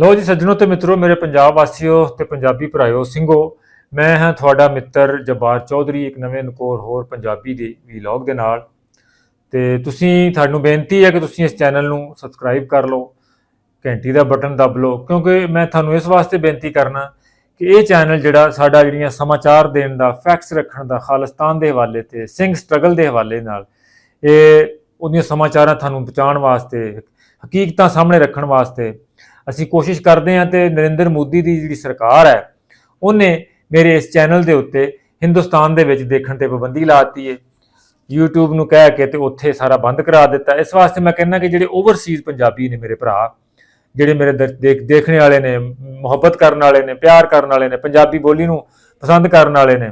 ਲੋ ਜੀ ਸੱਜਣੋ ਤੇ ਮਿੱਤਰੋ, ਮੇਰੇ ਪੰਜਾਬ ਵਾਸੀਓ ਤੇ ਪੰਜਾਬੀ ਭਰਾਇਓ, ਸਿੰਘੋ, ਮੈਂ ਹਾਂ ਤੁਹਾਡਾ ਮਿੱਤਰ ਜਬਾਰ ਚੌਧਰੀ, ਇੱਕ ਨਵੇਂ ਨਕੋਰ ਹੋਰ ਪੰਜਾਬੀ ਦੇ ਵਲੌਗ ਦੇ ਨਾਲ। ਤੇ ਤੁਸੀਂ, ਤੁਹਾਨੂੰ ਬੇਨਤੀ ਹੈ ਕਿ ਤੁਸੀਂ ਇਸ ਚੈਨਲ ਨੂੰ ਸਬਸਕ੍ਰਾਈਬ ਕਰ ਲਓ, ਘੰਟੀ ਦਾ ਬਟਨ ਦਬ ਲਓ, ਕਿਉਂਕਿ ਮੈਂ ਤੁਹਾਨੂੰ ਇਸ ਵਾਸਤੇ ਬੇਨਤੀ ਕਰਨਾ ਕਿ ਇਹ ਚੈਨਲ ਜਿਹੜਾ ਸਾਡਾ ਜਿਹੜੀਆਂ ਸਮਾਚਾਰ ਦੇਣ ਦਾ ਫੈਕਟਸ ਰੱਖਣ ਦਾ, ਖਾਲਿਸਤਾਨ ਦੇ ਹਵਾਲੇ ਤੇ, ਸਿੰਘ ਸਟਰਗਲ ਦੇ ਹਵਾਲੇ ਨਾਲ, ਇਹ ਉਹਦੀਆਂ ਸਮਾਚਾਰਾਂ ਤੁਹਾਨੂੰ ਪਹੁੰਚਾਉਣ ਵਾਸਤੇ, ਹਕੀਕਤਾਂ ਸਾਹਮਣੇ ਰੱਖਣ ਵਾਸਤੇ ਅਸੀਂ ਕੋਸ਼ਿਸ਼ ਕਰਦੇ ਹਾਂ ਤੇ ਨਰਿੰਦਰ ਮੋਦੀ ਦੀ ਜਿਹੜੀ ਸਰਕਾਰ ਹੈ, ਉਹਨੇ ਮੇਰੇ ਇਸ ਚੈਨਲ ਦੇ ਉੱਤੇ ਹਿੰਦੁਸਤਾਨ ਦੇ ਵਿੱਚ ਦੇਖਣ ਤੇ ਪਾਬੰਦੀ ਲਾਤੀ ਹੈ। YouTube ਨੂੰ ਕਹਿ ਕੇ ਤੇ ਉੱਥੇ ਸਾਰਾ ਬੰਦ ਕਰਾ ਦਿੱਤਾ। ਇਸ ਵਾਸਤੇ ਮੈਂ ਕਹਿੰਦਾ ਕਿ ਜਿਹੜੇ ਓਵਰਸੀਜ਼ ਪੰਜਾਬੀ ਨੇ ਮੇਰੇ ਭਰਾ, ਜਿਹੜੇ ਮੇਰੇ ਦਰ- ਦੇਖ, ਦੇਖਣੇ ਵਾਲੇ ਨੇ, ਮੁਹੱਬਤ ਕਰਨ ਵਾਲੇ ਨੇ, ਪਿਆਰ ਕਰਨ ਵਾਲੇ ਨੇ, ਪੰਜਾਬੀ ਬੋਲੀ ਨੂੰ ਪਸੰਦ ਕਰਨ ਵਾਲੇ ਨੇ,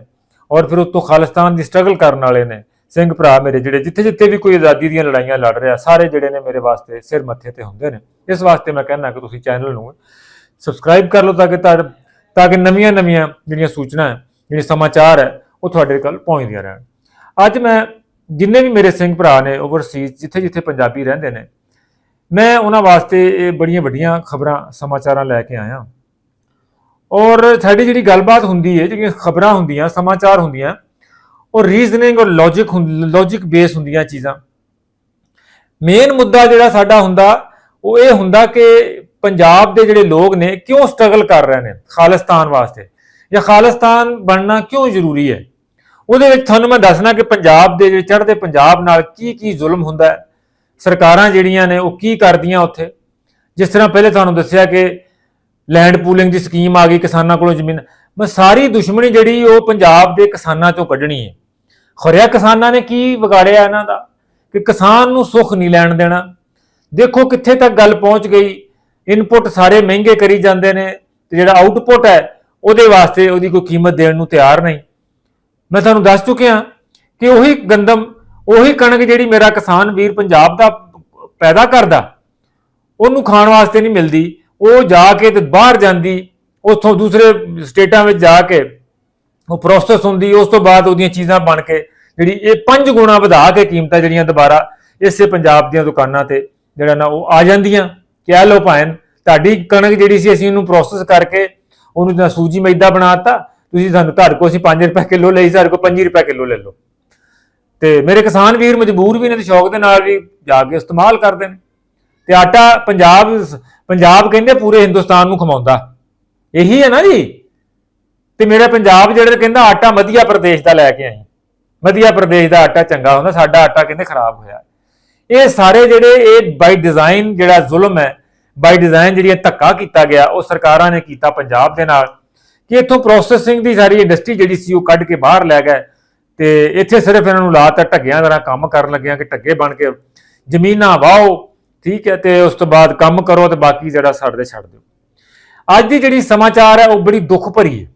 ਔਰ ਫਿਰ ਉਤੋਂ ਖਾਲਿਸਤਾਨ ਦੀ ਸਟਰਗਲ ਕਰਨ ਵਾਲੇ ਨੇ ਸਿੰਘ ਭਰਾ ਮੇਰੇ ਜਿਹੜੇ ਜਿੱਥੇ ਜਿੱਥੇ ਵੀ ਕੋਈ ਆਜ਼ਾਦੀ ਦੀਆਂ ਲੜਾਈਆਂ ਲੜ ਰਿਹਾ, ਸਾਰੇ ਜਿਹੜੇ ਨੇ ਮੇਰੇ ਵਾਸਤੇ ਸਿਰ ਮੱਥੇ ਤੇ ਹੁੰਦੇ ਨੇ। ਇਸ ਵਾਸਤੇ ਮੈਂ ਕਹਿੰਦਾ ਕਿ ਤੁਸੀਂ ਚੈਨਲ ਨੂੰ ਸਬਸਕ੍ਰਾਈਬ ਕਰ ਲਓ ਤਾਂ ਕਿ ਤੁਹਾਡੇ ਤਾਂ ਕਿ ਨਵੀਆਂ ਨਵੀਆਂ ਜਿਹੜੀਆਂ ਸੂਚਨਾ ਹੈ, ਜਿਹੜੇ ਸਮਾਚਾਰ ਹੈ, ਉਹ ਤੁਹਾਡੇ ਕੋਲ ਪਹੁੰਚਦੀਆਂ ਰਹਿਣ। ਅੱਜ ਮੈਂ ਜਿੰਨੇ ਵੀ ਮੇਰੇ ਸਿੰਘ ਭਰਾ ਨੇ ਓਵਰਸੀਜ਼ ਜਿੱਥੇ ਜਿੱਥੇ ਪੰਜਾਬੀ ਰਹਿੰਦੇ ਨੇ, ਮੈਂ ਉਹਨਾਂ ਵਾਸਤੇ ਇਹ ਬੜੀਆਂ ਵੱਡੀਆਂ ਖਬਰਾਂ, ਸਮਾਚਾਰਾਂ ਲੈ ਕੇ ਆਇਆ। ਔਰ ਸਾਡੀ ਜਿਹੜੀ ਗੱਲਬਾਤ ਹੁੰਦੀ ਹੈ, ਜਿਹੜੀਆਂ ਖਬਰਾਂ ਹੁੰਦੀਆਂ, ਸਮਾਚਾਰ ਹੁੰਦੀਆਂ ਉਹ ਰੀਜ਼ਨਿੰਗ ਔਰ ਲੌਜੀਕ ਲੌਜੀਕ ਬੇਸ ਹੁੰਦੀਆਂ ਚੀਜ਼ਾਂ। ਮੇਨ ਮੁੱਦਾ ਜਿਹੜਾ ਸਾਡਾ ਹੁੰਦਾ, ਉਹ ਇਹ ਹੁੰਦਾ ਕਿ ਪੰਜਾਬ ਦੇ ਜਿਹੜੇ ਲੋਕ ਨੇ, ਕਿਉਂ ਸਟਰਗਲ ਕਰ ਰਹੇ ਨੇ ਖਾਲਿਸਤਾਨ ਵਾਸਤੇ? ਜਾਂ ਖਾਲਿਸਤਾਨ ਬਣਨਾ ਕਿਉਂ ਜ਼ਰੂਰੀ ਹੈ? ਉਹਦੇ ਵਿੱਚ ਤੁਹਾਨੂੰ ਮੈਂ ਦੱਸਣਾ ਕਿ ਪੰਜਾਬ ਦੇ ਜਿਹੜੇ, ਚੜ੍ਹਦੇ ਪੰਜਾਬ ਨਾਲ ਕੀ ਕੀ ਜ਼ੁਲਮ ਹੁੰਦਾ ਹੈ? ਸਰਕਾਰਾਂ ਜਿਹੜੀਆਂ ਨੇ, ਉਹ ਕੀ ਕਰਦੀਆਂ ਉੱਥੇ? ਜਿਸ ਤਰ੍ਹਾਂ ਪਹਿਲੇ ਤੁਹਾਨੂੰ ਦੱਸਿਆ ਕਿ ਲੈਂਡ ਪੂਲਿੰਗ ਦੀ ਸਕੀਮ ਆ ਗਈ ਕਿਸਾਨਾਂ ਕੋਲੋਂ ਜ਼ਮੀਨ। ਮੈਂ ਸਾਰੀ ਦੁਸ਼ਮਣੀ ਜਿਹੜੀ ਉਹ ਪੰਜਾਬ ਦੇ ਕਿਸਾਨਾਂ ਚੋਂ ਕੱਢਣੀ ਹੈ। ਖਰਿਆ ਕਿਸਾਨਾਂ ਨੇ ਕੀ ਵਿਗਾੜਿਆ ਇਹਨਾਂ ਦਾ? ਕਿ ਕਿਸਾਨ ਨੂੰ ਸੁੱਖ ਨਹੀਂ ਲੈਣ ਦੇਣਾ। ਦੇਖੋ ਕਿੱਥੇ ਤੱਕ ਗੱਲ ਪਹੁੰਚ ਗਈ। ਇਨਪੁੱਟ ਸਾਰੇ ਮਹਿੰਗੇ ਕਰੀ ਜਾਂਦੇ ਨੇ ਤੇ ਜਿਹੜਾ ਆਊਟਪੁੱਟ ਹੈ, ਉਹਦੇ ਵਾਸਤੇ ਉਹਦੀ ਕੋਈ ਕੀਮਤ ਦੇਣ ਨੂੰ ਤਿਆਰ ਨਹੀਂ। ਮੈਂ ਤੁਹਾਨੂੰ ਦੱਸ ਚੁੱਕਿਆ ਕਿ ਉਹੀ ਗੰਦਮ, ਉਹੀ ਕਣਕ ਜਿਹੜੀ ਮੇਰਾ ਕਿਸਾਨ ਵੀਰ ਪੰਜਾਬ ਦਾ ਪੈਦਾ ਕਰਦਾ, ਉਹਨੂੰ ਖਾਣ ਵਾਸਤੇ ਨਹੀਂ ਮਿਲਦੀ। ਉਹ ਜਾ ਕੇ ਤੇ ਬਾਹਰ ਜਾਂਦੀ ਉੱਥੋਂ ਦੂਸਰੇ ਸਟੇਟਾਂ ਵਿੱਚ ਜਾ ਕੇ ਉਹ ਪ੍ਰੋਸੈਸ ਹੁੰਦੀ, ਉਸ ਤੋਂ ਬਾਅਦ ਉਹਦੀਆਂ ਚੀਜ਼ਾਂ ਬਣ ਕੇ ਜਿਹੜੀ ਇਹ ਪੰਜ ਗੁਣਾ ਵਧਾ ਕੇ ਕੀਮਤਾਂ ਜਿਹੜੀਆਂ ਦੁਬਾਰਾ ਇਸੇ ਪੰਜਾਬ ਦੀਆਂ ਦੁਕਾਨਾਂ ਤੇ ਜਿਹੜਾ ਨਾ ਉਹ ਆ ਜਾਂਦੀਆਂ। ਕਹਿ ਲੋ ਭਾਵੇਂ ਤੁਹਾਡੀ ਕਣਕ ਜਿਹੜੀ ਸੀ ਅਸੀਂ ਉਹਨੂੰ ਪ੍ਰੋਸੈਸ ਕਰਕੇ ਉਹਨੂੰ ਤਾਂ ਸੂਜੀ ਮੈਦਾ ਬਣਾਤਾ, ਤੁਸੀਂ ਸਾਨੂੰ ਤੁਹਾਡੇ ਕੋਲ ਅਸੀਂ 5 ਰੁਪਏ ਕਿਲੋ ਲਈ, ਸਾਡੇ ਕੋਲ 5 ਰੁਪਏ ਕਿਲੋ ਲੈ ਲਓ। ਤੇ ਮੇਰੇ ਕਿਸਾਨ ਵੀਰ ਮਜਬੂਰ ਵੀ ਨੇ ਤੇ ਸ਼ੌਕ ਦੇ ਨਾਲ ਵੀ ਜਾ ਕੇ ਇਸਤੇਮਾਲ ਕਰਦੇ ਨੇ। ਤੇ ਆਟਾ ਪੰਜਾਬ ਪੰਜਾਬ ਕਹਿੰਦੇ ਪੂਰੇ ਹਿੰਦੁਸਤਾਨ ਨੂੰ ਖਵਾਉਂਦਾ। ਇਹੀ ਹੈ ਨਾ ਜੀ? ਤੇ ਮੇਰਾ ਪੰਜਾਬ ਜਿਹੜਾ ਕਹਿੰਦਾ ਆਟਾ ਮਧਿਆ ਪ੍ਰਦੇਸ਼ ਦਾ ਲੈ ਕੇ ਆਈ। ਮਧਿਆ ਪ੍ਰਦੇਸ਼ ਦਾ ਆਟਾ ਚੰਗਾ ਹੁੰਦਾ, ਸਾਡਾ ਆਟਾ ਕਹਿੰਦੇ ਖਰਾਬ ਹੋਇਆ। ਇਹ ਸਾਰੇ ਜਿਹੜੇ ਇਹ ਬਾਈ ਡਿਜ਼ਾਈਨ ਜਿਹੜਾ ਜ਼ੁਲਮ ਹੈ ਬਾਈ ਡਿਜ਼ਾਈਨ ਜਿਹੜੀ ਧੱਕਾ ਕੀਤਾ ਗਿਆ, ਉਹ ਸਰਕਾਰਾਂ ਨੇ ਕੀਤਾ ਪੰਜਾਬ ਦੇ ਨਾਲ। ਕਿ ਇੱਥੋਂ ਪ੍ਰੋਸੈਸਿੰਗ ਦੀ ਸਾਰੀ ਇੰਡਸਟਰੀ ਜਿਹੜੀ ਸੀ ਉਹ ਕੱਢ ਕੇ ਬਾਹਰ ਲੈ ਗਏ। ਤੇ ਇੱਥੇ ਸਿਰਫ ਇਹਨਾਂ ਨੂੰ ਲਾਤਾ, ਢੱਗਿਆਂ ਤਰ੍ਹਾਂ ਕੰਮ ਕਰਨ ਲੱਗਿਆਂ ਕਿ ਢੱਗੇ ਬਣ ਕੇ ਜ਼ਮੀਨਾਂ ਵਾਓ, ਠੀਕ ਹੈ, ਤੇ ਉਸ ਤੋਂ ਬਾਅਦ ਕੰਮ ਕਰੋ ਤੇ ਬਾਕੀ ਜਿਹੜਾ ਛੱਡ ਦੇ ਛੱਡ ਦਿਓ। ਅੱਜ ਦੀ ਜਿਹੜੀ ਸਮਾਚਾਰ ਹੈ ਉਹ ਬੜੀ ਦੁੱਖ ਭਰੀ ਹੈ।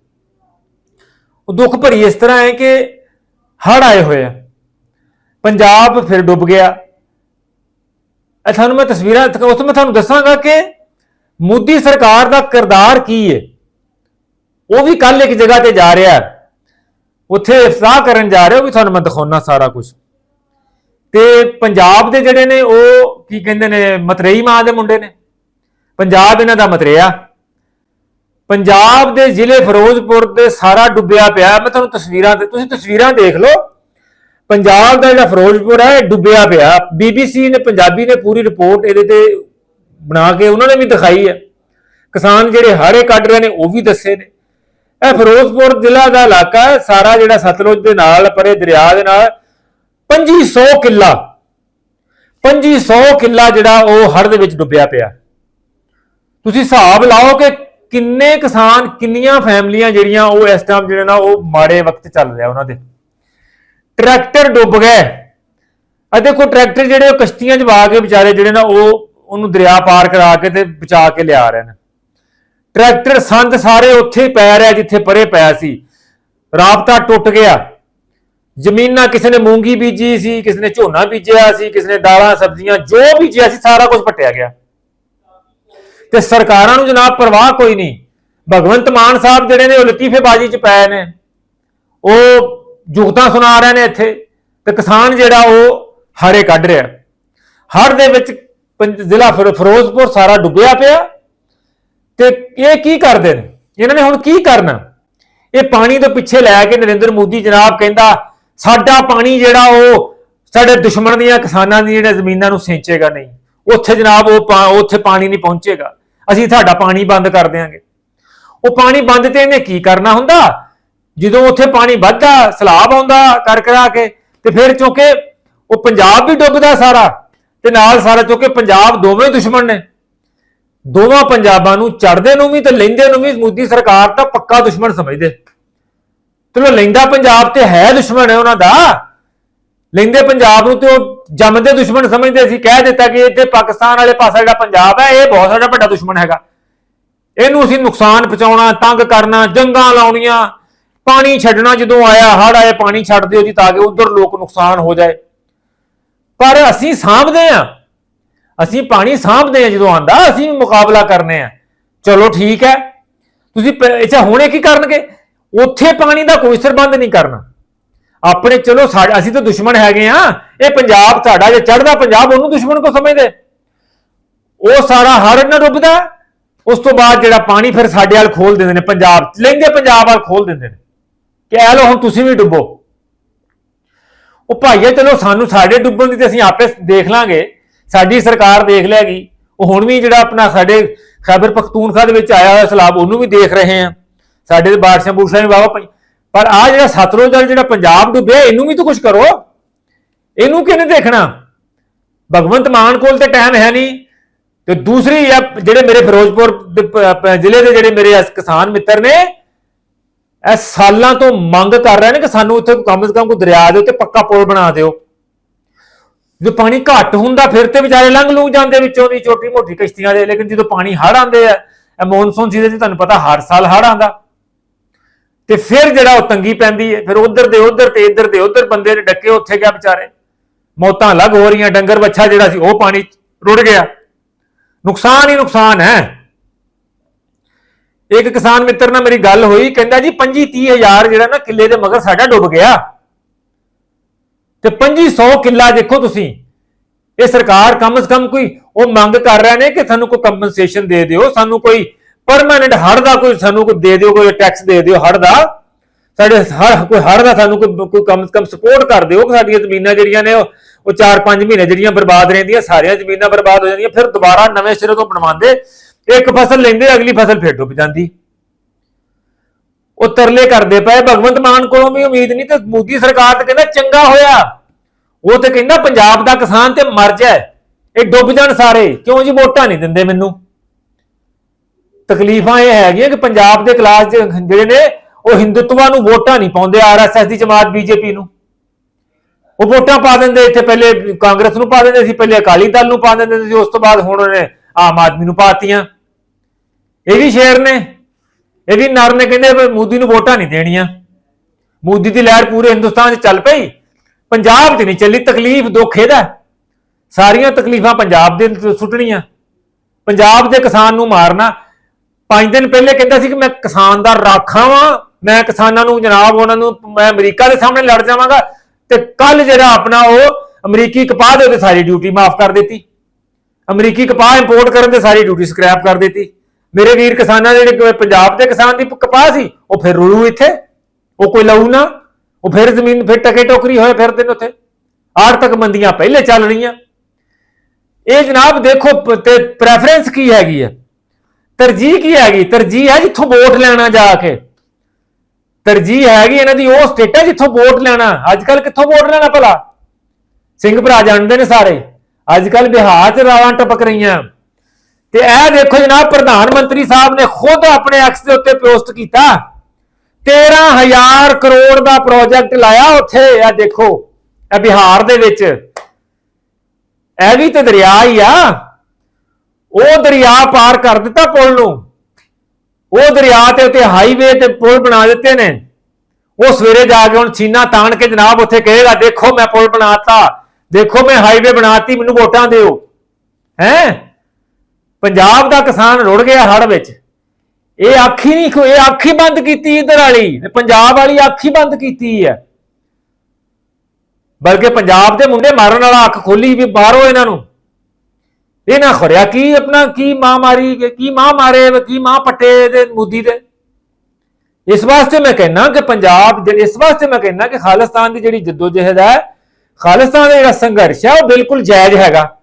ਉਹ ਦੁੱਖ ਭਰੀ ਇਸ ਤਰ੍ਹਾਂ ਹੈ ਕਿ ਹੜ ਆਏ ਹੋਏ ਆ। ਪੰਜਾਬ ਫਿਰ ਡੁੱਬ ਗਿਆ। ਇਹ ਤੁਹਾਨੂੰ ਮੈਂ ਤਸਵੀਰਾਂ ਉਸ ਤੋਂ ਮੈਂ ਤੁਹਾਨੂੰ ਦੱਸਾਂਗਾ ਕਿ ਮੋਦੀ ਸਰਕਾਰ ਦਾ ਕਿਰਦਾਰ ਕੀ ਹੈ। ਉਹ ਵੀ ਕੱਲ ਇੱਕ ਜਗ੍ਹਾ ਤੇ ਜਾ ਰਿਹਾ ਉੱਥੇ ਇਫਤਾਹ ਕਰਨ ਜਾ ਰਿਹਾ, ਉਹ ਵੀ ਤੁਹਾਨੂੰ ਮੈਂ ਦਿਖਾਉਣਾ ਸਾਰਾ ਕੁਝ ਤੇ ਪੰਜਾਬ ਦੇ ਜਿਹੜੇ ਨੇ ਉਹ ਕੀ ਕਹਿੰਦੇ ਨੇ, ਮਤਰੇਈ ਮਾਂ ਦੇ ਮੁੰਡੇ ਨੇ। ਪੰਜਾਬ ਇਹਨਾਂ ਦਾ ਮਤਰੇਆ। ਪੰਜਾਬ ਦੇ ਜ਼ਿਲ੍ਹੇ ਫਿਰੋਜ਼ਪੁਰ ਦੇ ਸਾਰਾ ਡੁੱਬਿਆ ਪਿਆ। ਮੈਂ ਤੁਹਾਨੂੰ ਤਸਵੀਰਾਂ ਤੇ ਤੁਸੀਂ ਤਸਵੀਰਾਂ ਦੇਖ ਲਓ। ਪੰਜਾਬ ਦਾ ਜਿਹੜਾ ਫਿਰੋਜ਼ਪੁਰ ਹੈ, ਇਹ ਡੁੱਬਿਆ ਪਿਆ। ਬੀਬੀਸੀ ਨੇ, ਪੰਜਾਬੀ ਨੇ ਪੂਰੀ ਰਿਪੋਰਟ ਇਹਦੇ ਤੇ ਬਣਾ ਕੇ ਉਹਨਾਂ ਨੇ ਵੀ ਦਿਖਾਈ ਹੈ। ਕਿਸਾਨ ਜਿਹੜੇ ਹਾੜੇ ਕੱਢ ਰਹੇ ਨੇ, ਉਹ ਵੀ ਦੱਸੇ ਨੇ। ਇਹ ਫਿਰੋਜ਼ਪੁਰ ਜ਼ਿਲ੍ਹਾ ਦਾ ਇਲਾਕਾ ਹੈ। ਸਾਰਾ ਜਿਹੜਾ ਸਤਲੁਜ ਦੇ ਨਾਲ ਪਰੇ ਦਰਿਆ ਦੇ ਨਾਲ 2500 ਕਿੱਲਾ 2500 ਕਿੱਲਾ ਜਿਹੜਾ ਉਹ ਹੜ੍ਹ ਦੇ ਵਿੱਚ ਡੁੱਬਿਆ ਪਿਆ। ਤੁਸੀਂ ਹਿਸਾਬ ਲਾਓ ਕਿ ਕਿੰਨੇ ਕਿਸਾਨ, ਕਿੰਨੀਆਂ ਫੈਮਲੀਆਂ ਜਿਹੜੀਆਂ ਉਹ ਇਸ ਟਾਈਮ ਜਿਹੜੇ ਨਾ ਉਹ ਮਾੜੇ ਵਕਤ ਚੱਲ ਰਿਹਾ ਉਹਨਾਂ ਦੇ। ਟਰੈਕਟਰ ਡੁੱਬ ਗਏ ਆ ਦੇਖੋ ਟਰੈਕਟਰ ਜਿਹੜੇ ਉਹ ਕਸ਼ਤੀਆਂ 'ਚ ਵਾ ਕੇ ਵਿਚਾਰੇ ਜਿਹੜੇ ਨਾ ਉਹ ਉਹਨੂੰ ਦਰਿਆ ਪਾਰ ਕਰਾ ਕੇ ਤੇ ਬਚਾ ਕੇ ਲਿਆ ਰਹੇ ਨੇ। ਟਰੈਕਟਰ ਸੰਦ ਸਾਰੇ ਉੱਥੇ ਹੀ ਪੈ ਰਿਹਾ ਜਿੱਥੇ ਪਰੇ ਪਿਆ ਸੀ। ਰਾਬਤਾ ਟੁੱਟ ਗਿਆ। ਜ਼ਮੀਨਾਂ ਕਿਸੇ ਨੇ ਮੂੰਗੀ ਬੀਜੀ ਸੀ, ਕਿਸੇ ਨੇ ਝੋਨਾ ਬੀਜਿਆ ਸੀ, ਕਿਸੇ ਨੇ ਦਾਲਾਂ, ਸਬਜ਼ੀਆਂ ਜੋ ਬੀਜਿਆ ਸੀ ਸਾਰਾ ਕੁਝ ਪੱਟਿਆ ਗਿਆ। ਤੇ ਸਰਕਾਰਾਂ ਨੂੰ ਜਨਾਬ ਪਰਵਾਹ ਕੋਈ ਨਹੀਂ। ਭਗਵੰਤ ਮਾਨ ਸਾਹਿਬ ਜਿਹੜੇ ਨੇ ਉਹ ਲਤੀਫੇਬਾਜ਼ੀ 'ਚ ਪਏ ਨੇ। ਉਹ ਜੁਗਤਾਂ ਸੁਣਾ ਰਹੇ ਨੇ ਇੱਥੇ ਤੇ ਕਿਸਾਨ ਜਿਹੜਾ ਉਹ ਹਾਰੇ ਕੱਢ ਰਿਹਾ। ਹੜ ਦੇ ਵਿੱਚ ਪੰਜ- ਜ਼ਿਲ੍ਹਾ ਫਿਰ- ਫਿਰੋਜ਼ਪੁਰ ਸਾਰਾ ਡੁੱਬਿਆ ਪਿਆ। ਤੇ ਇਹ ਕੀ ਕਰਦੇ ਨੇ? ਇਹਨਾਂ ਨੇ ਹੁਣ ਕੀ ਕਰਨਾ? ਇਹ ਪਾਣੀ ਤੋਂ ਪਿੱਛੇ ਲੈ ਕੇ ਨਰਿੰਦਰ ਮੋਦੀ ਜਨਾਬ ਕਹਿੰਦਾ, ਸਾਡਾ ਪਾਣੀ ਜਿਹੜਾ ਉਹ ਸਾਡੇ ਦੁਸ਼ਮਣ ਦੀਆਂ ਕਿਸਾਨਾਂ ਦੀਆਂ ਜਿਹੜੀਆਂ ਜ਼ਮੀਨਾਂ ਨੂੰ ਸਿੰਚੇਗਾ ਨਹੀਂ। ਉੱਥੇ ਜਨਾਬ ਉਹ ਪਾ- ਉੱਥੇ ਪਾਣੀ ਨਹੀਂ ਪਹੁੰਚੇਗਾ। ਅਸੀਂ ਤੁਹਾਡਾ ਪਾਣੀ ਬੰਦ ਕਰ ਦਿਆਂਗੇ। ਉਹ ਪਾਣੀ ਬੰਦ ਤੇ ਇਹਨੇ ਕੀ ਕਰਨਾ ਹੁੰਦਾ? ਜਦੋਂ ਉੱਥੇ ਪਾਣੀ ਵੱਧਦਾ, ਸਲਾਬ ਆਉਂਦਾ ਕਰ ਕਰਾ ਕੇ, ਤੇ ਫਿਰ ਚੁੱਕੇ ਉਹ ਪੰਜਾਬ ਵੀ ਡੁੱਬਦਾ ਸਾਰਾ, ਤੇ ਨਾਲ ਸਾਰਾ ਚੁੱਕੇ ਪੰਜਾਬ ਦੋਵੇਂ ਦੁਸ਼ਮਣ ਨੇ। ਦੋਵਾਂ ਪੰਜਾਬਾਂ ਨੂੰ ਚੜਦੇ ਨੂੰ ਵੀ ਤੇ ਲੈਂਦੇ ਨੂੰ ਵੀ ਮੋਦੀ ਸਰਕਾਰ ਤਾਂ ਪੱਕਾ ਦੁਸ਼ਮਣ ਸਮਝਦੇ। ਚਲੋ ਲੈਂਦਾ ਪੰਜਾਬ ਤੇ ਹੈ ਦੁਸ਼ਮਣ ਹੈ ਉਹਨਾਂ ਦਾ। ਲੈਂਦੇ ਪੰਜਾਬ ਨੂੰ ਤੇ ਉਹ ਜੰਮਦੇ ਦੁਸ਼ਮਣ ਸਮਝਦੇ ਸੀ, ਕਹਿ ਦਿੱਤਾ ਕਿ ਇੱਥੇ ਪਾਕਿਸਤਾਨ ਵਾਲੇ ਪਾਸਾ ਜਿਹੜਾ ਪੰਜਾਬ ਹੈ, ਇਹ ਬਹੁਤ ਸਾਡਾ ਵੱਡਾ ਦੁਸ਼ਮਣ ਹੈਗਾ। ਇਹਨੂੰ ਅਸੀਂ ਨੁਕਸਾਨ ਪਹੁੰਚਾਉਣਾ, ਤੰਗ ਕਰਨਾ, ਜੰਗਾਂ ਲਾਉਣੀਆਂ, ਪਾਣੀ ਛੱਡਣਾ ਜਦੋਂ ਆਇਆ ਹੜ ਆਏ, ਪਾਣੀ ਛੱਡ ਦਿਓ ਜੀ ਤਾਂ ਕਿ ਉਧਰ ਲੋਕ ਨੁਕਸਾਨ ਹੋ ਜਾਏ। ਪਰ ਅਸੀਂ ਸਾਂਭਦੇ ਆ ਅਸੀਂ ਪਾਣੀ ਸਾਂਭਦੇ ਆ ਜਦੋਂ ਆਂਦਾ ਅਸੀਂ ਮੁਕਾਬਲਾ ਕਰਨੇ ਆ ਚਲੋ ਠੀਕ ਹੈ। ਤੁਸੀਂ ਪ- ਅੱਛਾ, ਹੁਣੇ ਕੀ ਕਰਨਗੇ? ਉੱਥੇ ਪਾਣੀ ਦਾ ਕੋਈ ਸਰਬੰਧ ਨਹੀਂ ਕਰਨਾ। ਆਪਣੇ ਚਲੋ ਸਾਡੇ ਅਸੀਂ ਤਾਂ ਦੁਸ਼ਮਣ ਹੈਗੇ ਆ। ਇਹ ਪੰਜਾਬ ਸਾਡਾ, ਜੇ ਚੜਦਾ ਪੰਜਾਬ, ਉਹਨੂੰ ਦੁਸ਼ਮਣ ਕੋ ਸਮਝਦੇ। ਉਹ ਸਾਰਾ ਹਰ ਨਾ ਡੁੱਬਦਾ ਉਸ ਤੋਂ ਬਾਅਦ ਜਿਹੜਾ ਪਾਣੀ ਫਿਰ ਸਾਡੇ ਵੱਲ ਖੋਲ ਦਿੰਦੇ ਨੇ, ਪੰਜਾਬ ਲਹਿੰਦੇ ਪੰਜਾਬ ਵੱਲ ਖੋਲ ਦਿੰਦੇ ਨੇ। ਕਿ ਐ ਲੋ ਹੁਣ ਤੁਸੀਂ ਵੀ ਡੁੱਬੋ। ਉਹ ਭਾਈਏ ਚਲੋ ਸਾਨੂੰ ਸਾਡੇ ਡੁੱਬਣ ਦੀ ਤੇ ਅਸੀਂ ਆਪੇ ਦੇਖ ਲਾਂਗੇ। ਸਾਡੀ ਸਰਕਾਰ ਦੇਖ ਲੈਗੀ ਉਹ ਹੁਣ ਵੀ ਜਿਹੜਾ ਆਪਣਾ ਸਾਡੇ ਖੈਬਰ ਪਖਤੂਨਖਾ ਦੇ ਵਿੱਚ ਆਇਆ ਹੋਇਆ ਸਲਾਬ, ਉਹਨੂੰ ਵੀ ਦੇਖ ਰਹੇ ਆ। ਸਾਡੇ ਦੇ ਬਾਰਿਸ਼ਾਂ ਬੂਰਸ਼ਾਂ ਵੀ ਵਾਵਾ ਪਈ ਪਰ ਆ ਜਿਹੜਾ ਸਤਲੁਜ ਵਾਲਾ ਜਿਹੜਾ ਪੰਜਾਬ ਡੁੱਬਿਆ, ਇਹਨੂੰ ਵੀ ਤਾਂ ਕੁਝ ਕਰੋ। ਇਹਨੂੰ ਕਿਹਨੇ ਦੇਖਣਾ? ਭਗਵੰਤ ਮਾਨ ਕੋਲ ਤੇ ਟਾਈਮ ਹੈ ਨਹੀਂ। ਤੇ ਦੂਸਰੀ ਆ, ਜਿਹੜੇ ਮੇਰੇ ਫਿਰੋਜ਼ਪੁਰ ਦੇ ਪ- ਜ਼ਿਲ੍ਹੇ ਦੇ ਜਿਹੜੇ ਮੇਰੇ ਕਿਸਾਨ ਮਿੱਤਰ ਨੇ, ਇਹ ਸਾਲਾਂ ਤੋਂ ਮੰਗ ਕਰ ਰਹੇ ਨੇ ਕਿ ਸਾਨੂੰ ਉੱਥੇ ਕਮ ਸੇ ਕਮ ਕੋਈ ਦਰਿਆ ਦੇ ਉੱਤੇ ਪੱਕਾ ਪੁਲ ਬਣਾ ਦਿਓ। ਜਦੋਂ ਪਾਣੀ ਘੱਟ ਹੁੰਦਾ, ਫਿਰ ਤੇ ਵਿਚਾਰੇ ਲੰਘ ਲੂ ਜਾਂਦੇ ਵਿੱਚੋਂ ਦੀ ਛੋਟੀ ਮੋਟੀ ਕਿਸ਼ਤੀਆਂ ਦੇ, ਲੇਕਿਨ ਜਦੋਂ ਪਾਣੀ ਹੜ ਆਉਂਦੇ ਆ, ਇਹ ਮੌਨਸੂਨ ਸੀਜ਼ਨ 'ਚ ਤੁਹਾਨੂੰ ਪਤਾ ਹਰ ਸਾਲ ਹੜ ਆਉਂਦਾ। ਤੇ ਫਿਰ ਜਿਹੜਾ ਉਹ ਤੰਗੀ ਪੈਂਦੀ ਹੈ ਫਿਰ ਉਧਰ ਦੇ ਉਧਰ ਤੇ ਇੱਧਰ ਦੇ ਉਧਰ ਬੰਦੇ ਨੇ ਡੱਕੇ ਉੱਥੇ ਗਿਆ ਵਿਚਾਰੇ? ਮੌਤਾਂ ਅਲੱਗ ਹੋ ਰਹੀਆਂ, ਡੰਗਰ ਬੱਚਾ ਜਿਹੜਾ ਸੀ, ਉਹ ਪਾਣੀ ਰੁੜ ਗਿਆ। ਨੁਕਸਾਨ ਹੀ ਨੁਕਸਾਨ ਹੈ। ਇੱਕ ਕਿਸਾਨ ਮਿੱਤਰ ਨਾਲ ਮੇਰੀ ਗੱਲ ਹੋਈ, ਕਹਿੰਦਾ ਜੀ 25 30 ਹਜ਼ਾਰ ਜਿਹੜਾ ਨਾ ਕਿੱਲੇ ਦੇ ਮਗਰ ਸਾਡਾ ਡੁੱਬ ਗਿਆ। ਤੇ 2500 ਕਿੱਲਾ ਦੇਖੋ ਤੁਸੀਂ, ਇਹ ਸਰਕਾਰ ਕਮ ਸੇ ਕਮ ਕੋਈ ਉਹ ਮੰਗ ਕਰ ਰਹੇ ਨੇ ਕਿ ਸਾਨੂੰ ਕੋਈ ਕੰਪਨਸੇਸ਼ਨ ਦੇ ਦਿਓ, ਸਾਨੂੰ ਕੋਈ ਪਰਮਾਨੈਂਟ ਹੜ ਦਾ ਕੋਈ ਸਾਨੂੰ ਕੋਈ ਦੇ ਦਿਓ, ਕੋਈ ਟੈਕਸ ਦੇ ਦਿਓ ਹੜ ਦਾ, ਸਾਡੇ ਹਰ, ਕੋਈ ਹੜ ਦਾ ਸਾਨੂੰ ਕੋਈ ਕੋਈ ਕਮ ਕਮ ਸਪੋਰਟ ਕਰ ਦਿਓ ਕਿ ਸਾਡੀਆਂ ਜ਼ਮੀਨਾਂ ਜਿਹੜੀਆਂ ਨੇ ਉਹ ਉਹ 4-5 ਮਹੀਨੇ ਜਿਹੜੀਆਂ ਬਰਬਾਦ ਰਹਿੰਦੀਆਂ, ਸਾਰੀਆਂ ਜ਼ਮੀਨਾਂ ਬਰਬਾਦ ਹੋ ਜਾਂਦੀਆਂ, ਫਿਰ ਦੁਬਾਰਾ ਨਵੇਂ ਸਿਰੇ ਤੋਂ ਬਣਵਾਉਂਦੇ, ਇੱਕ ਫਸਲ ਲੈਂਦੇ, ਅਗਲੀ ਫਸਲ ਫਿਰ ਡੁੱਬ ਜਾਂਦੀ। ਉਹ ਤਰਲੇ ਕਰਦੇ ਪਏ, ਭਗਵੰਤ ਮਾਨ ਕੋਲੋਂ ਵੀ ਉਮੀਦ ਨਹੀਂ, ਤੇ ਮੋਦੀ ਸਰਕਾਰ ਤੇ ਕਹਿੰਦਾ ਚੰਗਾ ਹੋਇਆ। ਉਹ ਤੇ ਕਹਿੰਦਾ ਪੰਜਾਬ ਦਾ ਕਿਸਾਨ ਤੇ ਮਰ ਜਾਏ, ਇਹ ਡੁੱਬ ਜਾਣ ਸਾਰੇ, ਕਿਉਂ ਜੀ ਵੋਟਾਂ ਨਹੀਂ ਦਿੰਦੇ ਮੈਨੂੰ? ਤਕਲੀਫਾਂ ਇਹ ਹੈਗੀਆਂ ਕਿ ਪੰਜਾਬ ਦੇ ਕਲਾਸ ਜਿਹੜੇ ਨੇ, ਉਹ ਹਿੰਦੂਤਵਾ ਨੂੰ ਵੋਟਾਂ ਨਹੀਂ ਪਾਉਂਦੇ ਆਰਐਸਐਸ ਦੀ ਜਮਾਤ ਬੀਜੇਪੀ ਨੂੰ। ਉਹ ਵੋਟਾਂ ਪਾ ਦਿੰਦੇ ਇੱਥੇ, ਪਹਿਲੇ ਕਾਂਗਰਸ ਨੂੰ ਪਾ ਦਿੰਦੇ ਸੀ, ਪਹਿਲੇ ਅਕਾਲੀ ਦਲ ਨੂੰ ਪਾ ਦਿੰਦੇ ਸੀ, ਉਸ ਤੋਂ ਬਾਅਦ ਹੁਣ ਉਹਨੇ ਆਮ ਆਦਮੀ ਨੂੰ ਪਾਤੀਆਂ। ਇਹ ਵੀ ਸ਼ੇਰ ਨੇ, ਇਹ ਵੀ ਨਰ ਨੇ, ਕਹਿੰਦੇ ਮੋਦੀ ਨੂੰ ਵੋਟਾਂ ਨਹੀਂ ਦੇਣੀਆਂ। ਮੋਦੀ ਦੀ ਲਹਿਰ ਪੂਰੇ ਹਿੰਦੁਸਤਾਨ 'ਚ ਚੱਲ ਪਈ। ਪੰਜਾਬ 'ਚ ਨਹੀਂ ਚੱਲੀ, ਤਕਲੀਫ ਦੁੱਖ ਇਹਦਾ। ਸਾਰੀਆਂ ਤਕਲੀਫਾਂ ਪੰਜਾਬ ਦੇ ਸੁੱਟਣੀਆਂ। ਪੰਜਾਬ ਦੇ ਕਿਸਾਨ ਨੂੰ ਮਾਰਨਾ। ਪੰਜ ਦਿਨ ਪਹਿਲੇ ਕਹਿੰਦਾ ਸੀ ਕਿ ਮੈਂ ਕਿਸਾਨ ਦਾ ਰਾਖਾ ਵਾਂ, ਮੈਂ ਕਿਸਾਨਾਂ ਨੂੰ, ਜਨਾਬ ਉਹਨਾਂ ਨੂੰ, ਮੈਂ ਅਮਰੀਕਾ ਦੇ ਸਾਹਮਣੇ ਲੜ ਜਾਵਾਂਗਾ ਤੇ ਕੱਲ ਜਿਹੜਾ ਆਪਣਾ ਉਹ ਅਮਰੀਕੀ ਕਪਾਹ ਦੇ ਉੱਤੇ ਸਾਰੀ ਡਿਊਟੀ ਮਾਫ ਕਰ ਦਿੱਤੀ। ਅਮਰੀਕੀ ਕਪਾਹ ਇੰਪੋਰਟ ਕਰਨ 'ਤੇ ਸਾਰੀ ਡਿਊਟੀ ਸਕ੍ਰੈਪ ਕਰ ਦਿੱਤੀ। ਮੇਰੇ ਵੀਰ ਕਿਸਾਨਾਂ ਦੇ ਜਿਹੜੇ ਪੰਜਾਬ ਦੇ ਕਿਸਾਨ ਦੀ ਕਪਾਹ ਸੀ, ਉਹ ਫਿਰ ਰੁਲੂ ਇੱਥੇ, ਉਹ ਕੋਈ ਲਊ ਨਾ, ਉਹ ਫਿਰ ਜ਼ਮੀਨ, ਫਿਰ ਟਕੇ ਟੋਕਰੀ ਹੋਏ ਫਿਰ ਦਿਨ ਉੱਥੇ। ਆਰਥਿਕ ਮੰਦੀਆਂ ਪਹਿਲੇ ਚੱਲ ਰਹੀਆਂ। ਇਹ ਜਨਾਬ ਦੇਖੋ, ਤੇ ਪ੍ਰੈਫਰੈਂਸ ਕੀ ਹੈਗੀ ਹੈ ਤਰਜੀਹ ਕੀ ਹੈਗੀ? ਤਰਜੀਹ ਹੈ ਜਿੱਥੋਂ ਵੋਟ ਲੈਣਾ ਜਾ ਕੇ। ਤਰਜੀਹ ਹੈਗੀ ਇਹਨਾਂ ਦੀ, ਉਹ ਸਟੇਟ ਹੈ ਜਿੱਥੋਂ ਵੋਟ ਲੈਣਾ। ਅੱਜ ਕੱਲ ਕਿੱਥੋਂ ਵੋਟ ਲੈਣਾ ਭਲਾ? ਸਿੰਘ ਭਰਾ ਜਾਣਦੇ ਨੇ ਸਾਰੇ। ਅੱਜ ਕੱਲ ਬਿਹਾਰ 'ਚ ਰਾਵਾਂ ਟਪਕ ਰਹੀਆਂ। ਤੇ ਇਹ ਦੇਖੋ ਜਨਾਬ, ਪ੍ਰਧਾਨ ਮੰਤਰੀ ਸਾਹਿਬ ਨੇ ਖੁਦ ਆਪਣੇ ਐਕਸ ਦੇ ਉੱਤੇ ਪੋਸਟ ਕੀਤਾ। 13000 ਕਰੋੜ ਦਾ ਪ੍ਰੋਜੈਕਟ ਲਾਇਆ ਉੱਥੇ, ਇਹ ਦੇਖੋ, ਇਹ ਬਿਹਾਰ ਦੇ ਵਿੱਚ। ਇਹ ਵੀ ਤੇ ਦਰਿਆ ਹੀ ਆ। ਉਹ ਦਰਿਆ ਪਾਰ ਕਰ ਦਿੱਤਾ ਪੁਲ ਨੂੰ। ਉਹ ਦਰਿਆ ਤੇ ਉੱਤੇ ਹਾਈਵੇ ਤੇ ਪੁਲ ਬਣਾ ਦਿੱਤੇ ਨੇ। ਉਹ ਸਵੇਰੇ ਜਾ ਕੇ ਹੁਣ ਸੀਨਾ ਤਾਣ ਕੇ ਜਨਾਬ ਉੱਥੇ ਕਹੇਗਾ, ਦੇਖੋ ਮੈਂ ਪੁਲ ਬਣਾਤਾ। ਦੇਖੋ ਮੈਂ ਹਾਈਵੇ ਬਣਾਤੀ, ਮੈਨੂੰ ਵੋਟਾਂ ਦਿਓ। ਹੈ? ਪੰਜਾਬ ਦਾ ਕਿਸਾਨ ਰੁੜ ਗਿਆ ਹੜ ਵਿੱਚ। ਇਹ ਅੱਖ ਹੀ ਨਹੀਂ ਇਹ ਅੱਖ ਹੀ ਬੰਦ ਕੀਤੀ ਇਧਰ ਵਾਲੀ। ਪੰਜਾਬ ਵਾਲੀ ਅੱਖ ਹੀ ਬੰਦ ਕੀਤੀ ਹੈ। ਬਲਕਿ ਪੰਜਾਬ ਦੇ ਮੁੰਡੇ ਮਾਰਨ ਵਾਲਾ ਅੱਖ ਖੋਲੀ ਵੀ ਬਾਹਰੋਂ ਇਹਨਾਂ ਨੂੰ। ਇਹ ਨਾ ਖਰਿਆ ਕੀ ਆਪਣਾ ਕੀ ਮਾਂ ਮਾਰੀ, ਕੀ ਮਾਂ ਮਾਰੇ, ਕੀ ਮਾਂ ਪੱਟੇ ਦੇ ਮੋਦੀ ਦੇ? ਇਸ ਵਾਸਤੇ ਮੈਂ ਕਹਿੰਨਾ ਕਿ ਪੰਜਾਬ ਦੇ ਇਸ ਵਾਸਤੇ ਮੈਂ ਕਹਿੰਨਾ ਕਿ ਖਾਲਿਸਤਾਨ ਦੀ ਜਿਹੜੀ ਜਦੋਜਹਿਦ ਹੈ, ਖਾਲਿਸਤਾਨ ਦਾ ਜਿਹੜਾ ਸੰਘਰਸ਼ ਹੈ, ਉਹ ਬਿਲਕੁਲ ਜਾਇਜ਼ ਹੈਗਾ।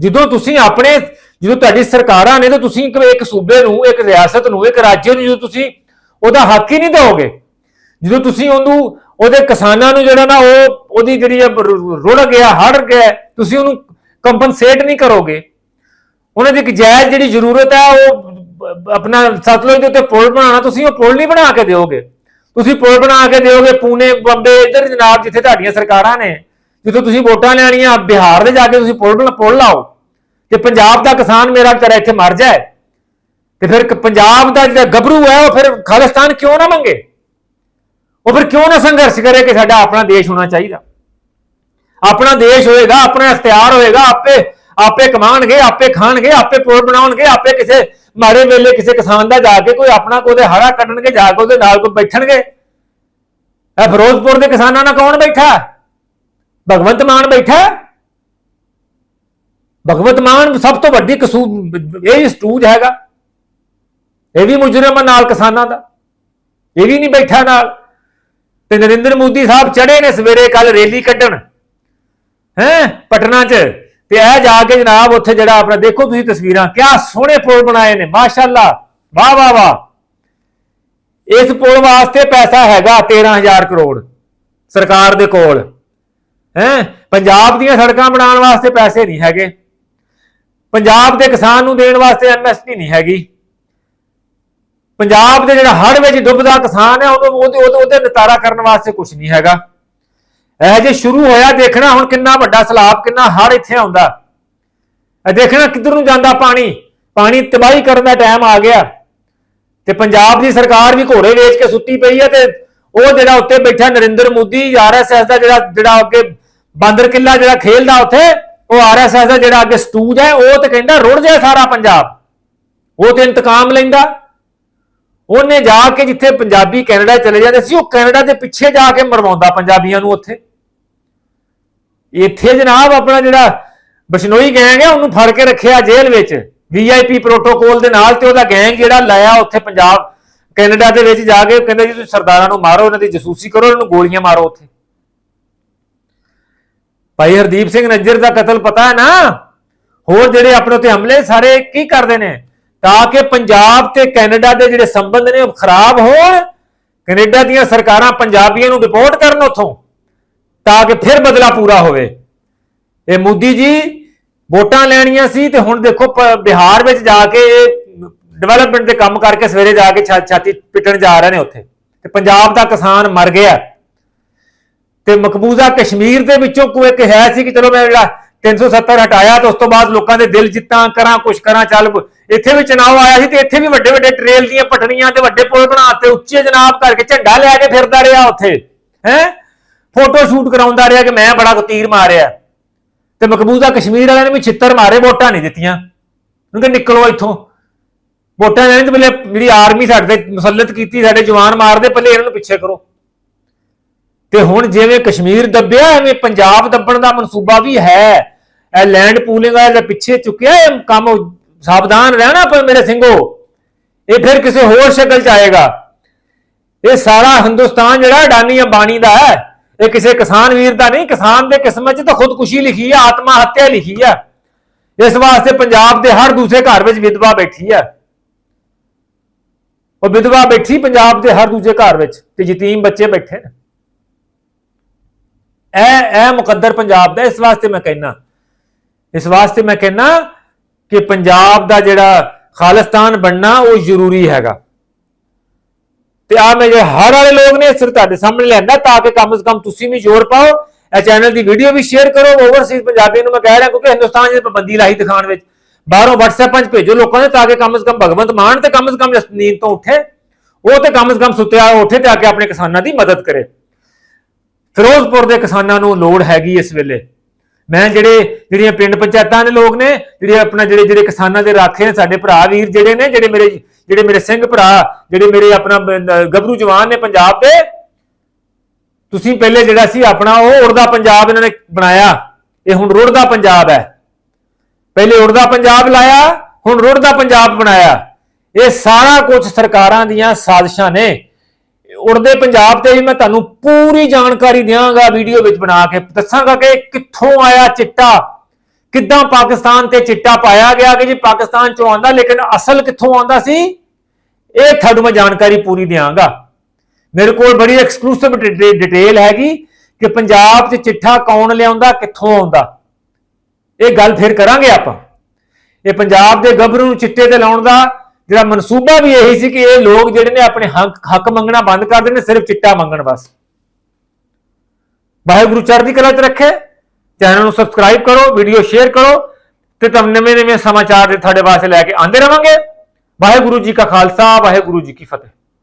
ਜਦੋਂ ਤੁਸੀਂ ਆਪਣੇ ਜਦੋਂ ਤੁਹਾਡੀ ਸਰਕਾਰਾਂ ਨੇ ਤਾਂ ਤੁਸੀਂ ਇੱਕ ਸੂਬੇ ਨੂੰ, ਇੱਕ ਰਿਆਸਤ ਨੂੰ, ਇੱਕ ਰਾਜ ਨੂੰ ਜਦੋਂ ਤੁਸੀਂ ਉਹਦਾ ਹੱਕ ਹੀ ਨਹੀਂ ਦਿਓਗੇ, ਜਦੋਂ ਤੁਸੀਂ ਉਹਨੂੰ ਉਹਦੇ ਕਿਸਾਨਾਂ ਨੂੰ ਜਿਹੜਾ ਨਾ ਉਹ ਉਹਦੀ ਜਿਹੜੀ ਇਹ ਰੁ- ਰੁੜ ਗਿਆ ਹੜ ਗਿਆ, ਤੁਸੀਂ ਉਹਨੂੰ ਕੰਪਨਸੇਟ ਨਹੀਂ ਕਰੋਗੇ। ਉਹਨਾਂ ਦੀ ਇੱਕ ਜਾਇਜ਼ ਜਿਹੜੀ ਜ਼ਰੂਰਤ ਹੈ, ਉਹ ਆਪਣਾ ਸਤਲੁਜ ਦੇ ਉੱਤੇ ਪੁਲ ਬਣਾਉਣਾ, ਤੁਸੀਂ ਉਹ ਪੁਲ ਨਹੀਂ ਬਣਾ ਕੇ ਦਿਓਗੇ। ਤੁਸੀਂ ਪੁਲ ਬਣਾ ਕੇ ਦਿਓਗੇ ਪੂਨੇ, ਬੰਬੇ, ਇੱਧਰ ਜਨਾਬ, ਜਿੱਥੇ ਤੁਹਾਡੀਆਂ ਸਰਕਾਰਾਂ ਨੇ। ਜਦੋਂ ਤੁਸੀਂ ਵੋਟਾਂ ਲੈਣੀਆਂ, ਬਿਹਾਰ ਦੇ ਜਾ ਕੇ ਤੁਸੀਂ ਪੁਲ ਬਣਾ- ਪੁਲ ਲਾਓ। ਤੇ ਪੰਜਾਬ ਦਾ ਕਿਸਾਨ ਮੇਰਾ ਵਿਚਾਰਾ ਇੱਥੇ ਮਰ ਜਾਏ, ਤੇ ਫਿਰ ਪੰਜਾਬ ਦਾ ਜਿਹੜਾ ਗੱਭਰੂ ਹੈ, ਉਹ ਫਿਰ ਖਾਲਿਸਤਾਨ ਕਿਉਂ ਨਾ ਮੰਗੇ? ਉਹ ਫਿਰ ਕਿਉਂ ਨਾ ਸੰਘਰਸ਼ ਕਰੇ ਕਿ ਸਾਡਾ ਆਪਣਾ ਦੇਸ਼ ਹੋਣਾ ਚਾਹੀਦਾ? ਆਪਣਾ ਦੇਸ਼ ਹੋਏਗਾ, ਆਪਣਾ ਇਖਤਿਆਰ ਹੋਏਗਾ, ਆਪੇ ਆਪੇ ਕਮਾਣਗੇ, ਆਪੇ ਖਾਣਗੇ, ਆਪੇ ਪੁਲ ਬਣਾਉਣਗੇ, ਆਪੇ ਕਿਸੇ ਮਾੜੇ ਵੇਲੇ ਕਿਸੇ ਕਿਸਾਨ ਦਾ ਜਾ ਕੇ ਕੋਈ ਆਪਣਾ ਕੋਈ ਉਹਦੇ ਹਰਾ ਕੱਢਣਗੇ, ਜਾ ਕੇ ਉਹਦੇ ਨਾਲ ਕੋਈ ਬੈਠਣਗੇ। ਇਹ ਫਿਰੋਜ਼ਪੁਰ ਦੇ ਕਿਸਾਨਾਂ ਨਾਲ ਕੌਣ ਬੈਠਾ? ਭਗਵੰਤ ਮਾਨ ਬੈਠਾ? ਭਗਵੰਤ ਮਾਨ ਸਭ ਤੋਂ ਵੱਡੀ ਕਸੂ, ਇਹ ਹੀ ਸਟੂਜ ਹੈਗਾ। ਇਹ ਵੀ ਮੁਜਰਮ ਨਾਲ ਕਿਸਾਨਾਂ ਦਾ। ਇਹ ਵੀ ਨਹੀਂ ਬੈਠਾ ਨਾਲ। ਤੇ ਨਰਿੰਦਰ ਮੋਦੀ ਸਾਹਿਬ ਚੜੇ ਨੇ ਸਵੇਰੇ ਕੱਲ ਰੈਲੀ ਕੱਢਣ। ਹੈ? ਪਟਨਾ 'ਚ। ਤੇ ਇਹ ਜਾ ਕੇ ਜਨਾਬ ਉੱਥੇ ਜਿਹੜਾ ਆਪਣਾ, ਦੇਖੋ ਤੁਸੀਂ ਤਸਵੀਰਾਂ, ਕਿਆ ਸੋਹਣੇ ਪੁਲ ਬਣਾਏ ਨੇ, ਮਾਸ਼ਾਅੱਲਾ। ਵਾਹ ਵਾਹ ਵਾਹ। ਇਸ ਪੁਲ ਵਾਸਤੇ ਪੈਸਾ ਹੈਗਾ 13000 ਕਰੋੜ, ਸਰਕਾਰ ਦੇ ਕੋਲ। ਹੈ? ਪੰਜਾਬ ਦੀਆਂ ਸੜਕਾਂ ਬਣਾਉਣ ਵਾਸਤੇ ਪੈਸੇ ਨਹੀਂ ਹੈਗੇ। ਪੰਜਾਬ ਦੇ ਕਿਸਾਨ ਨੂੰ ਦੇਣ ਵਾਸਤੇ ਐਮਐਸਪੀ ਨਹੀਂ ਹੈਗੀ। ਪੰਜਾਬ ਦੇ ਜਿਹੜਾ ਹੜ੍ਹ ਵਿੱਚ ਡੁੱਬਦਾ ਕਿਸਾਨ ਹੈ, ਉਹਨੂੰ ਉਹਦੇ ਉਹਦੇ ਉਹਦੇ ਨਿਤਾਰਾ ਕਰਨ ਵਾਸਤੇ ਕੁਝ ਨਹੀਂ ਹੈਗਾ। ਇਹ ਜੇ ਸ਼ੁਰੂ ਹੋਇਆ, ਦੇਖਣਾ ਹੁਣ ਕਿੰਨਾ ਵੱਡਾ ਸਲਾਬ, ਕਿੰਨਾ ਹੜ੍ਹ ਇੱਥੇ ਆਉਂਦਾ। ਇਹ ਦੇਖਣਾ ਕਿੱਧਰ ਨੂੰ ਜਾਂਦਾ ਪਾਣੀ। ਪਾਣੀ ਤਬਾਹੀ ਕਰਨ ਦਾ ਟਾਈਮ ਆ ਗਿਆ। ਤੇ ਪੰਜਾਬ ਦੀ ਸਰਕਾਰ ਵੀ ਘੋੜੇ ਵੇਚ ਕੇ ਸੁੱਤੀ ਪਈ ਹੈ ਤੇ ਉਹ ਜਿਹੜਾ ਉੱਤੇ ਬੈਠਾ ਨਰਿੰਦਰ ਮੋਦੀ ਆਰਐਸਐਸ ਦਾ ਜਿਹੜਾ ਜਿਹੜਾ ਅੱਗੇ ਬਾਂਦਰ ਕਿੱਲਾ ਜਿਹੜਾ ਖੇਲਦਾ ਉੱਥੇ, ਉਹ ਆਰਐਸਐਸ ਦਾ ਜਿਹੜਾ ਅੱਗੇ ਸਟੂਜ ਹੈ, ਉਹ ਤੇ ਕਹਿੰਦਾ ਰੁੜ ਜਾਏ ਸਾਰਾ ਪੰਜਾਬ। ਉਹ ਤੇ ਇੰਤਕਾਮ ਲੈਂਦਾ। ਉਹਨੇ ਜਾ ਕੇ ਜਿੱਥੇ ਪੰਜਾਬੀ ਕੈਨੇਡਾ ਚਲੇ ਜਾਂਦੇ ਸੀ, ਉਹ ਕੈਨੇਡਾ ਦੇ ਪਿੱਛੇ ਜਾ ਕੇ ਮਰਵਾਉਂਦਾ ਪੰਜਾਬੀਆਂ ਨੂੰ ਉੱਥੇ। ਇੱਥੇ ਜਨਾਬ ਆਪਣਾ ਜਿਹੜਾ ਬਸ਼ਨੋਈ ਗੈਂਗ ਹੈ ਉਹਨੂੰ ਫੜ ਕੇ ਰੱਖਿਆ ਜੇਲ੍ਹ ਵਿੱਚ। ਵੀਆਈਪੀ ਪ੍ਰੋਟੋਕੋਲ ਦੇ ਨਾਲ ਤੇ ਉਹਦਾ ਗੈਂਗ ਜਿਹੜਾ ਲਾਇਆ ਉੱਥੇ ਪੰਜਾਬ, ਕੈਨੇਡਾ ਦੇ ਵਿੱਚ ਜਾ ਕੇ ਕਹਿੰਦੇ ਜੀ ਤੁਸੀਂ ਸਰਦਾਰਾਂ ਨੂੰ ਮਾਰੋ, ਉਹਨਾਂ ਦੀ ਜਸੂਸੀ ਕਰੋ, ਉਹਨਾਂ ਨੂੰ ਗੋਲੀਆਂ ਮਾਰੋ ਉੱਥੇ। ਭਾਈ ਹਰਦੀਪ ਸਿੰਘ ਨੱਜਰ ਦਾ ਕਤਲ ਪਤਾ ਹੈ ਨਾ? ਹੋਰ ਜਿਹੜੇ ਆਪਣੇ ਉੱਤੇ ਹਮਲੇ ਸਾਰੇ ਕੀ ਕਰਦੇ ਨੇ? ਤਾਂ ਕਿ ਪੰਜਾਬ ਤੇ ਕੈਨੇਡਾ ਦੇ ਜਿਹੜੇ ਸੰਬੰਧ ਨੇ ਉਹ ਖਰਾਬ ਹੋਣ, ਕੈਨੇਡਾ ਦੀਆਂ ਸਰਕਾਰਾਂ ਪੰਜਾਬੀਆਂ ਨੂੰ ਡਿਪੋਰਟ ਕਰਨ ਉੱਥੋਂ, ਤਾਂ ਕਿ ਫਿਰ ਬਦਲਾ ਪੂਰਾ ਹੋਵੇ। ਇਹ ਮੋਦੀ ਜੀ ਵੋਟਾਂ ਲੈਣੀਆਂ ਸੀ ਤੇ ਹੁਣ ਦੇਖੋ ਬਿਹਾਰ ਵਿੱਚ ਜਾ ਕੇ ਡਿਵੈਲਪਮੈਂਟ ਦੇ ਕੰਮ ਕਰਕੇ ਸਵੇਰੇ ਜਾ ਕੇ ਛਾ- ਛਾਤੀ ਪਿੱਟਣ ਜਾ ਰਹੇ ਨੇ ਉੱਥੇ। ਤੇ ਪੰਜਾਬ ਦਾ ਕਿਸਾਨ ਮਰ ਗਿਆ। ਤੇ ਮਕਬੂਜ਼ਾ ਕਸ਼ਮੀਰ ਦੇ ਵਿੱਚੋਂ ਕੋਈ ਇੱਕ ਹੈ ਸੀ ਕਿ ਚਲੋ ਮੈਂ ਜਿਹੜਾ 370 ਹਟਾਇਆ ਤੇ ਉਸ ਤੋਂ ਬਾਅਦ ਲੋਕਾਂ ਦੇ ਦਿਲ ਜਿੱਤਾਂ, ਕਰਾਂ, ਕੁਛ ਕਰਾਂ, ਚੱਲ ਇੱਥੇ ਵੀ ਚਨਾਵ ਆਇਆ ਸੀ ਤੇ ਇੱਥੇ ਵੀ ਵੱਡੇ ਵੱਡੇ ਟ੍ਰੇਲ ਦੀਆਂ ਪਟੜੀਆਂ ਤੇ ਵੱਡੇ ਪੁਲ ਬਣਾਤੇ ਉੱਚੇ ਜਨਾਬ ਕਰਕੇ ਝੰਡਾ ਲੈ ਕੇ ਫਿਰਦਾ ਰਿਹਾ ਉੱਥੇ। ਹੈ? ਫੋਟੋ ਸ਼ੂਟ ਕਰਾਉਂਦਾ ਰਿਹਾ ਕਿ ਮੈਂ ਬੜਾ ਤੀਰ ਮਾਰਿਆ। ਤੇ ਮਕਬੂਜ਼ਾ ਕਸ਼ਮੀਰ ਵਾਲਿਆਂ ਨੇ ਵੀ ਛਿੱਤਰ ਮਾਰੇ, ਵੋਟਾਂ ਨਹੀਂ ਦਿੱਤੀਆਂ। ਉਹਨੂੰ ਨਿਕਲੋ ਇੱਥੋਂ। ਵੋਟਾਂ ਲੈਣ ਤੋਂ ਪਹਿਲੇ ਜਿਹੜੀ ਆਰਮੀ ਸਾਡੇ ਤੇ ਮੁਸੱਲਤ ਕੀਤੀ, ਸਾਡੇ ਜਵਾਨ ਮਾਰਦੇ, ਪਹਿਲੇ ਇਹਨਾਂ ਨੂੰ ਪਿੱਛੇ ਕਰੋ। ਤੇ ਹੁਣ ਜਿਵੇਂ ਕਸ਼ਮੀਰ ਦੱਬਿਆ, ਐਵੇਂ ਪੰਜਾਬ ਦੱਬਣ ਦਾ ਮਨਸੂਬਾ ਵੀ ਹੈ। ਇਹ ਲੈਂਡ ਪੂਲਿੰਗ ਵਾਲੇ ਪਿੱਛੇ ਚੁੱਕਿਆ, ਇਹ ਕੰਮ ਸਾਵਧਾਨ ਰਹਿਣਾ ਪਰ ਮੇਰੇ ਸਿੰਘੋ। ਇਹ ਫਿਰ ਕਿਸੇ ਹੋਰ ਸ਼ਕਲ ਚ ਆਏਗਾ। ਇਹ ਸਾਰਾ ਹਿੰਦੁਸਤਾਨ ਜਿਹੜਾ ਅਡਾਨੀ ਅੰਬਾਨੀ ਦਾ ਹੈ, ਇਹ ਕਿਸੇ ਕਿਸਾਨ ਵੀਰ ਦਾ ਨਹੀਂ, ਕਿਸਾਨ ਦੇ ਕਿਸਮਤ 'ਚ ਤਾਂ ਖੁਦਕੁਸ਼ੀ ਲਿਖੀ ਹੈ ਆਤਮਾ ਹੱਤਿਆ ਲਿਖੀ ਹੈ ਇਸ ਵਾਸਤੇ ਪੰਜਾਬ ਦੇ ਹਰ ਦੂਸਰੇ ਘਰ ਵਿੱਚ ਵਿਧਵਾ ਬੈਠੀ ਹੈ ਉਹ ਵਿਧਵਾ ਬੈਠੀ ਪੰਜਾਬ ਦੇ ਹਰ ਦੂਜੇ ਘਰ ਵਿੱਚ, ਤੇ ਯਤੀਮ ਬੱਚੇ ਬੈਠੇ ਨੇ। ਇਹ ਇਹ ਮੁਕੱਦਰ ਪੰਜਾਬ ਦਾ, ਇਸ ਵਾਸਤੇ ਮੈਂ ਕਹਿਣਾ ਇਸ ਵਾਸਤੇ ਮੈਂ ਕਹਿਣਾ ਕਿ ਪੰਜਾਬ ਦਾ ਜਿਹੜਾ ਖਾਲਿਸਤਾਨ ਬਣਨਾ ਉਹ ਜ਼ਰੂਰੀ ਹੈਗਾ। ਤੇ ਆ ਮੈਂ ਜੇ ਹਰ ਵਾਲੇ ਲੋਕ ਨੇ ਸਿਰ ਤੁਹਾਡੇ ਸਾਹਮਣੇ ਲਿਆਂਦਾ ਤਾਂ ਕਿ ਕਮ ਸੇ ਕਮ ਤੁਸੀਂ ਵੀ ਜ਼ੋਰ ਪਾਓ। ਇਹ ਚੈਨਲ ਦੀ ਵੀਡੀਓ ਵੀ ਸ਼ੇਅਰ ਕਰੋ। ਓਵਰਸੀਜ਼ ਪੰਜਾਬੀ ਨੂੰ ਮੈਂ ਕਹਿ ਰਿਹਾ ਕਿਉਂਕਿ ਹਿੰਦੁਸਤਾਨ 'ਚ ਪਾਬੰਦੀ ਲਾਈ ਦਿਖਾਉਣ ਵਿੱਚ। ਬਾਹਰੋਂ WhatsApp 'ਚ ਭੇਜੋ ਲੋਕਾਂ ਨੇ ਤਾਂ ਕਿ ਕਮ ਸੇ ਕਮ ਭਗਵੰਤ ਮਾਨ ਤੇ ਕਮ ਸੇ ਕਮ ਨੀਂਦ ਤੋਂ ਉੱਠੇ। ਉਹ ਤੇ ਕਮ ਸੇ ਕਮ ਸੁੱਤਿਆ ਉੱਠੇ ਤੇ ਆ ਕੇ ਆਪਣੇ ਕਿਸਾਨਾਂ ਦੀ ਮਦਦ ਕਰੇ। ਫਿਰੋਜ਼ਪੁਰ ਦੇ ਕਿਸਾਨਾਂ ਨੂੰ ਲੋੜ ਹੈਗੀ ਇਸ ਵੇਲੇ। ਮੈਂ ਜਿਹੜੇ, ਜਿਹੜੀਆਂ ਪਿੰਡ ਪੰਚਾਇਤਾਂ ਦੇ ਲੋਕ ਨੇ ਜਿਹੜੇ ਆਪਣਾ ਜਿਹੜੇ ਜਿਹੜੇ ਕਿਸਾਨਾਂ ਦੇ ਰਾਖੇ ਨੇ, ਸਾਡੇ ਭਰਾ ਵੀਰ ਜਿਹੜੇ ਨੇ, ਜਿਹੜੇ ਮੇਰੇ ਜਿਹੜੇ ਮੇਰੇ ਸਿੰਘ ਭਰਾ, ਜਿਹੜੇ ਮੇਰੇ ਆਪਣਾ ਗੱਭਰੂ ਜਵਾਨ ਨੇ ਪੰਜਾਬ ਦੇ, ਤੁਸੀਂ ਪਹਿਲੇ ਜਿਹੜਾ ਸੀ ਆਪਣਾ ਉਹ ਉੜਦਾ ਪੰਜਾਬ ਇਹਨਾਂ ਨੇ ਬਣਾਇਆ। ਇਹ ਹੁਣ ਰੁੜਦਾ ਪੰਜਾਬ ਹੈ। ਪਹਿਲੇ ਉੜਦਾ ਪੰਜਾਬ ਲਾਇਆ, ਹੁਣ ਰੁੜਦਾ ਪੰਜਾਬ ਬਣਾਇਆ। ਇਹ ਸਾਰਾ ਕੁਝ ਸਰਕਾਰਾਂ ਦੀਆਂ ਸਾਜ਼ਿਸ਼ਾਂ ਨੇ। ਉੜਦੇ ਪੰਜਾਬ ਤੇ ਵੀ ਮੈਂ ਤੁਹਾਨੂੰ ਪੂਰੀ ਜਾਣਕਾਰੀ ਦਿਆਂਗਾ, ਵੀਡੀਓ ਵਿੱਚ ਬਣਾ ਕੇ। ਦੱਸਾਂਗਾ ਕਿ ਕਿੱਥੋਂ ਆਇਆ ਚਿੱਟਾ? ਕਿੱਦਾਂ ਪਾਕਿਸਤਾਨ ਤੇ ਚਿੱਟਾ ਪਾਇਆ ਗਿਆ ਕਿ ਜੀ? ਪਾਕਿਸਤਾਨ ਚੋਂ ਆਂਦਾ ਲੇਕਿਨ ਅਸਲ ਕਿੱਥੋਂ ਆਂਦਾ ਸੀ? ਇਹ ਤੁਹਾਨੂੰ ਮੈਂ ਜਾਣਕਾਰੀ ਪੂਰੀ ਦਿਆਂਗਾ। ਮੇਰੇ ਕੋਲ ਬੜੀ ਐਕਸਕਲੂਸਿਵ ਡਿਟੇਲ ਹੈਗੀ ਕਿ ਪੰਜਾਬ 'ਚ ਚਿੱਠਾ ਕੌਣ ਲਿਆਉਂਦਾ, ਕਿੱਥੋਂ ਆਉਂਦਾ। ਇਹ ਗੱਲ ਫਿਰ ਕਰਾਂਗੇ ਆਪਾਂ। ਇਹ ਪੰਜਾਬ ਦੇ ਗੱਭਰੂ ਨੂੰ ਚਿੱਟੇ ਤੇ ਲਾਉਣ ਦਾ ਜਿਹੜਾ ਮਨਸੂਬਾ ਵੀ ਇਹੀ ਸੀ ਕਿ ਇਹ ਲੋਕ ਜਿਹੜੇ ਨੇ ਆਪਣੇ ਹੱਕ ਹੱਕ ਮੰਗਣਾ ਬੰਦ ਕਰ ਦੇਣ, ਸਿਰਫ ਚਿੱਟਾ ਮੰਗਣ ਬਸ। ਵਾਹਿਗੁਰੂ ਚੜ੍ਹਦੀ ਕਲਾ 'ਚ ਰੱਖੇ, ਚੈਨਲ ਨੂੰ ਸਬਸਕ੍ਰਾਈਬ ਕਰੋ ਵੀਡੀਓ ਸ਼ੇਅਰ ਕਰੋ ਤੇ ਤੁਹਾਨੂੰ ਨਵੇਂ ਨਵੇਂ ਸਮਾਚਾਰ ਦੇ ਤੁਹਾਡੇ ਵਾਸਤੇ ਲੈ ਕੇ ਆਂਦੇ ਰਵਾਂਗੇ। ਵਾਹਿਗੁਰੂ ਜੀ ਕਾ ਖਾਲਸਾ, ਵਾਹਿਗੁਰੂ ਜੀ ਕੀ ਫਤਿਹ।